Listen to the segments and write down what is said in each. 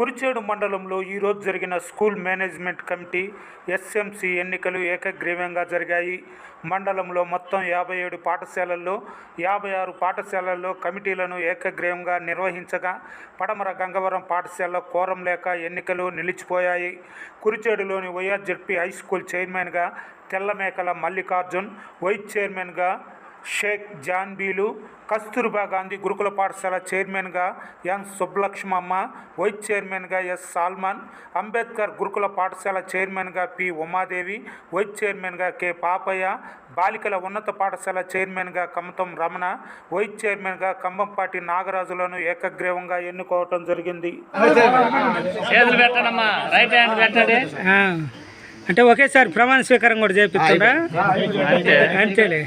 కురిచేడు మండలంలో ఈరోజు జరిగిన స్కూల్ మేనేజ్మెంట్ కమిటీ ఎస్ఎంసి ఎన్నికలు ఏకగ్రీవంగా జరిగాయి. మండలంలో మొత్తం యాభై ఏడు పాఠశాలల్లో యాభై ఆరు పాఠశాలల్లో కమిటీలను ఏకగ్రీవంగా నిర్వహించగా పడమర గంగవరం పాఠశాలలో కోరం లేక ఎన్నికలు నిలిచిపోయాయి. కురిచేడులోని వైఆర్జెడ్పీ హై స్కూల్ చైర్మన్గా తెల్లమేకల మల్లికార్జున్ వైస్ చైర్మన్గా షేక్ జాన్బీలు కస్తూర్బా గాంధీ గురుకుల పాఠశాల చైర్మన్గా ఎన్ సుబ్బలక్ష్మమ్మ వైస్ చైర్మన్గా ఎస్ సాల్మాన్ అంబేద్కర్ గురుకుల పాఠశాల చైర్మన్గా పి ఉమాదేవి వైస్ చైర్మన్గా కె పాపయ్య బాలికల ఉన్నత పాఠశాల చైర్మన్గా కమతం రమణ వైస్ చైర్మన్గా కంబంపాటి నాగరాజులను ఏకగ్రీవంగా ఎన్నుకోవటం జరిగింది. అంటే ఒకేసారి ప్రమాణ స్వీకారం కూడా చేపిస్తాడా అంతే. అంతేలే.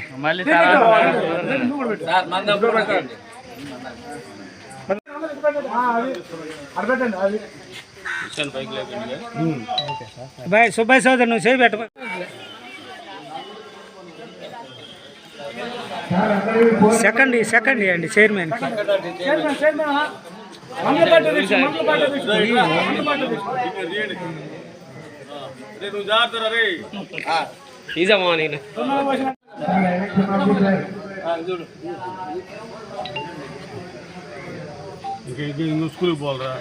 బాయ్ సుబ్బాయ్ సోదరు నువ్వు చేయి పెట్ట సెకండ్ సెకండ్ అండి చైర్మన్. ఇదమ్మా నేను. స్కూల్కి పోవాలరా.